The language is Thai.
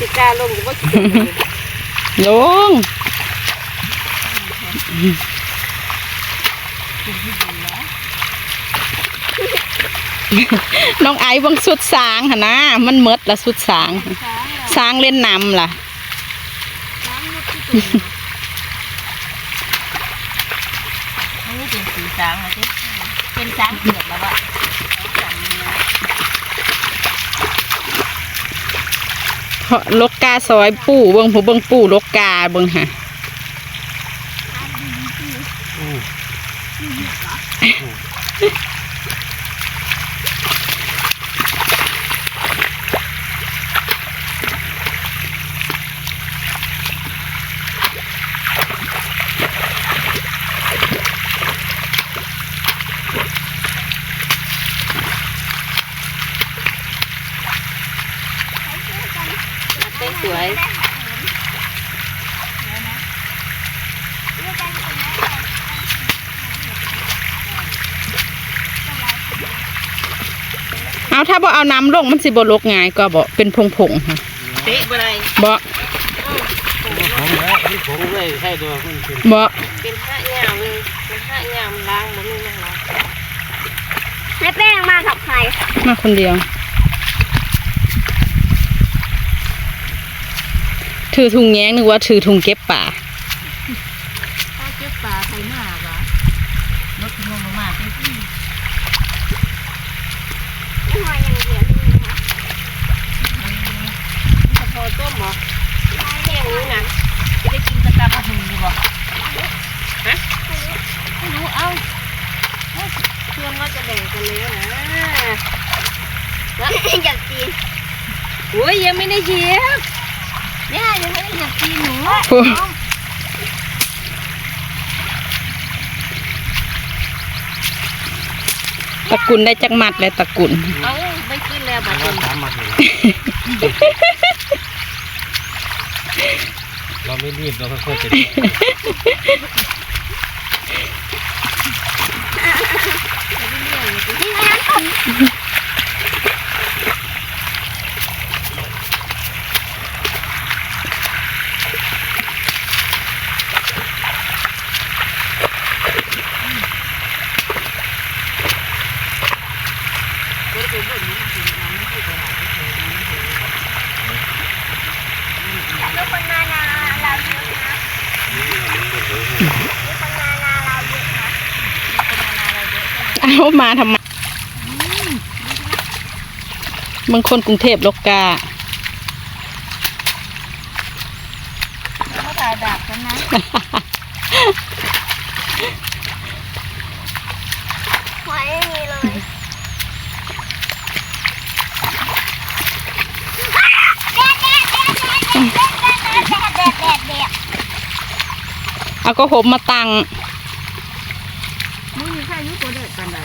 สิกาลงอยู่ว่าลงน้องไอ้บังสุดสางหนะมันเมดละสุดสางสางเล่นน้ำล่ะนี่เป็นสีสางมาสิเป็นสางเผือกแล้ววะ เพราะ ลกกาซอยปู่เบิ้งผู้เบิ้งปู่ลกกาเบิ้งหะ สวยเอาถ้าบ่เอาน้ำลงมันสิบ่ลกง่ายก็บ่เป็นพงผงๆค่ะเป๊ะบ่ได้บ่ผมแล้วนี่ผมเลยใช่ตัวมันเป็นบ่เป็นห้าหยามเลยเป็นห้าหยามล้างบ่มีหยังหรอกให้แป้งมากับใครมาคนเดียว ถือถุงแย้งนึกว่าถือถุงเก็บป่าถ้าเก็บปลาใส่หน้าวะรถงงมาเป็นที่ไม่หอยอย่างเดียวนี่นะสะโพกต้มเหรอแห้งนี้นะจะได้กินกระตาบะหุงดีบ่ฮะไม่รู้เอ้าเฮ้ยชวนว่าจะแบ่งกันแล้วนะอยากกินโอ้ยยังไม่ได้เหยียบเนี่ย ยังไม่ได้เหยียบตีนหนูโอ้ตะกุนได้จักมัดเลยตะกุนเอาไม่กินแล้วบัดว่านี้สามมาเลยเราไม่รีบเราค่อยๆจะนี่น้ำ แต่ทุกคนมานาเราเยอะนะทุกคนมานาเราเยอะนะเอามาทำไมบางคนกรุงเทพลกกาเขาถ่ายดับกันนะ เอาก็หมมาตังมือนี้ใครยุบโปรเด็กกันใด